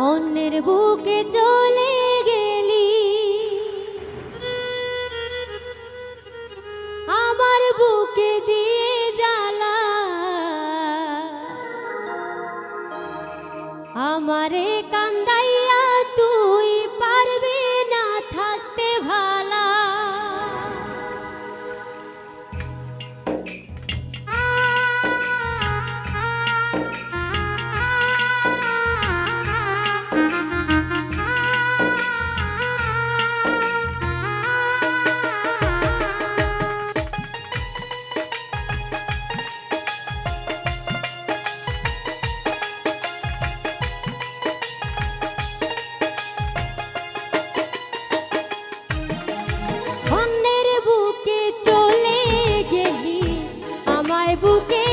অন্যের বুকে চলে গেলি। আমার বুকে দিয়ে জ্বালা। আমারে কান্দাইয়া বুকে চলে গেলি আমায় বুকে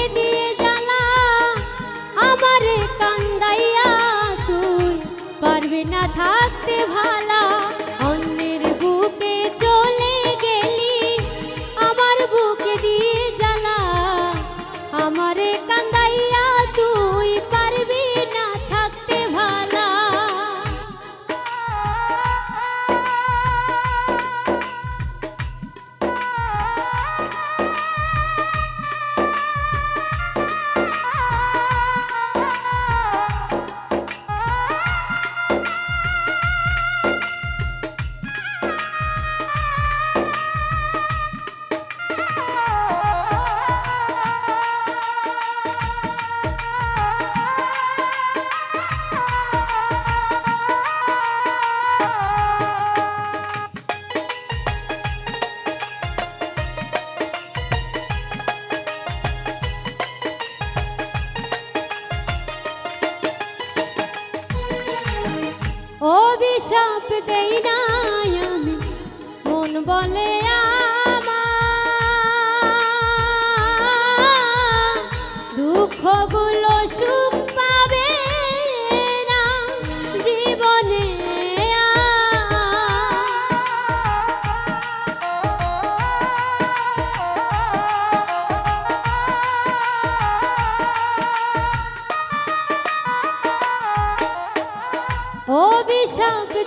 দেই নাই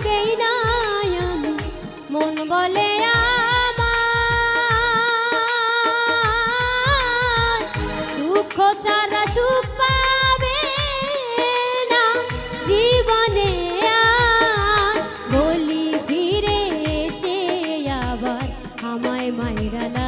দেই নাই আমি, মন বলে আমার। দুঃখ ছাড়া সুখ পাবে না, জীবনে বলি ফিরে এসে আবার আমায় মাইরালা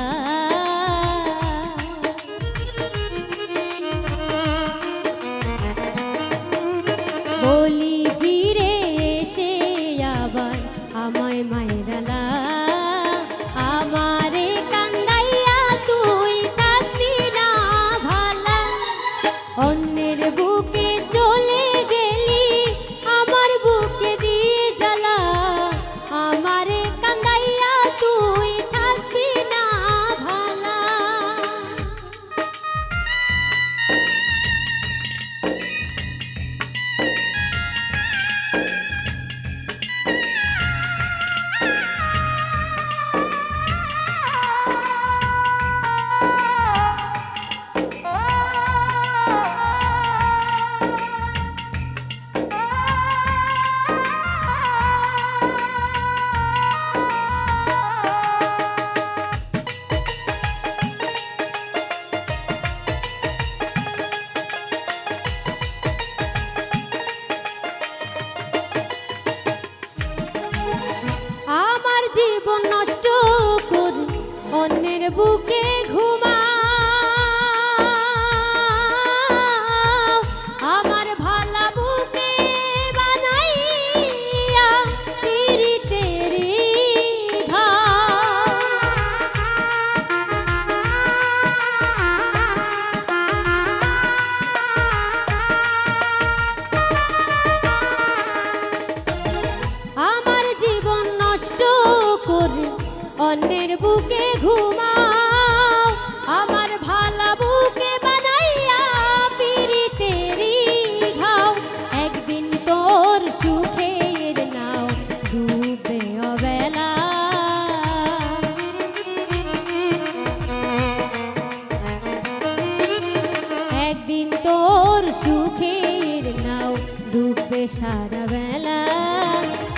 সারা বেলা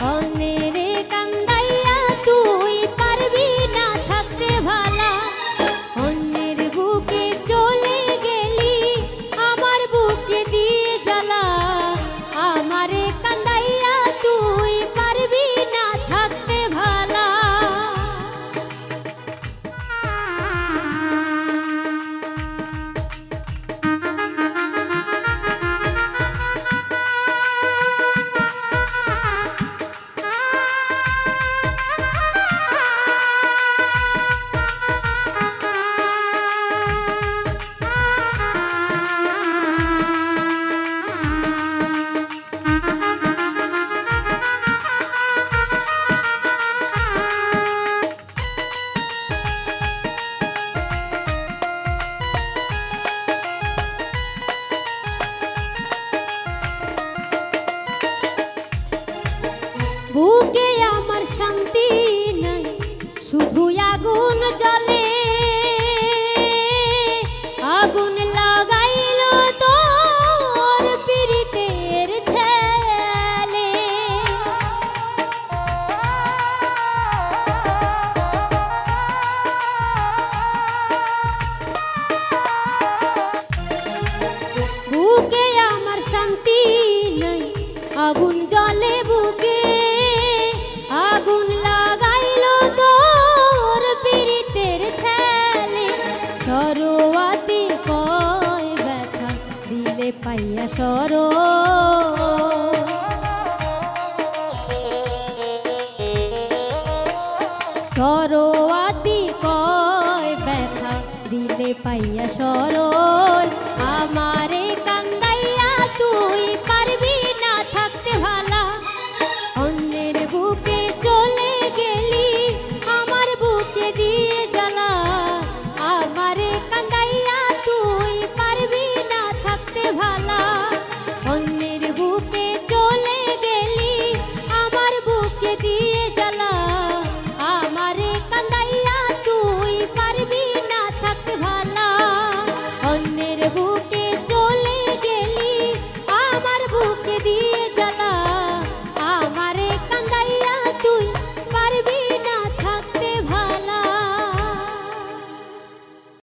অন্যের পাইয়া সরো।